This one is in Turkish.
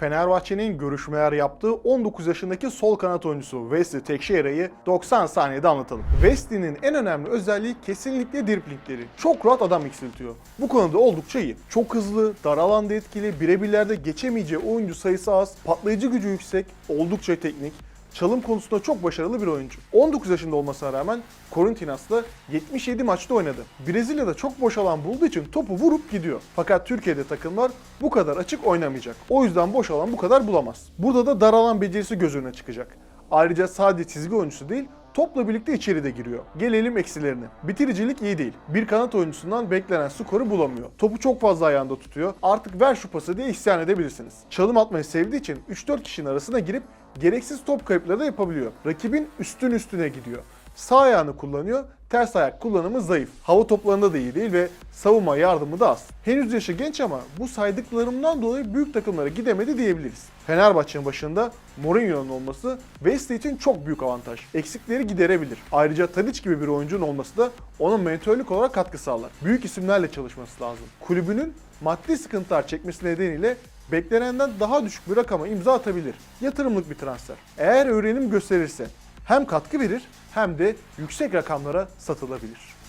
Fenerbahçe'nin görüşmeler yaptığı 19 yaşındaki sol kanat oyuncusu Wesley Tekşehir'i 90 saniyede anlatalım. Wesley'nin en önemli özelliği kesinlikle driplingleri. Çok rahat adam eksiltiyor. Bu konuda oldukça iyi. Çok hızlı, dar alanda etkili, birebirlerde geçemeyeceği oyuncu sayısı az, patlayıcı gücü yüksek, oldukça teknik, çalım konusunda çok başarılı bir oyuncu. 19 yaşında olmasına rağmen Corinthians'la 77 maçta oynadı. Brezilya'da çok boş alan bulduğu için topu vurup gidiyor. Fakat Türkiye'de takımlar bu kadar açık oynamayacak. O yüzden boş alan bu kadar bulamaz. Burada da dar alan becerisi göz önüne çıkacak. Ayrıca sadece çizgi oyuncusu değil, topla birlikte içeri de giriyor. Gelelim eksilerine. Bitiricilik iyi değil. Bir kanat oyuncusundan beklenen skoru bulamıyor. Topu çok fazla ayağında tutuyor. Artık ver şu pası diye isyan edebilirsiniz. Çalım atmayı sevdiği için 3-4 kişinin arasına girip gereksiz top kayıpları da yapabiliyor. Rakibin üstün üstüne gidiyor. Sağ ayağını kullanıyor, ters ayak kullanımı zayıf. Hava toplarında da iyi değil ve savunma yardımı da az. Henüz yaşı genç ama bu saydıklarımdan dolayı büyük takımlara gidemedi diyebiliriz. Fenerbahçe'nin başında Mourinho'nun olması Wesley için çok büyük avantaj. Eksikleri giderebilir. Ayrıca Tadic gibi bir oyuncunun olması da onun mentörlük olarak katkı sağlar. Büyük isimlerle çalışması lazım. Kulübünün maddi sıkıntılar çekmesi nedeniyle beklenenden daha düşük bir rakama imza atabilir. Yatırımlık bir transfer. Eğer öğrenim gösterirse hem katkı verir hem de yüksek rakamlara satılabilir.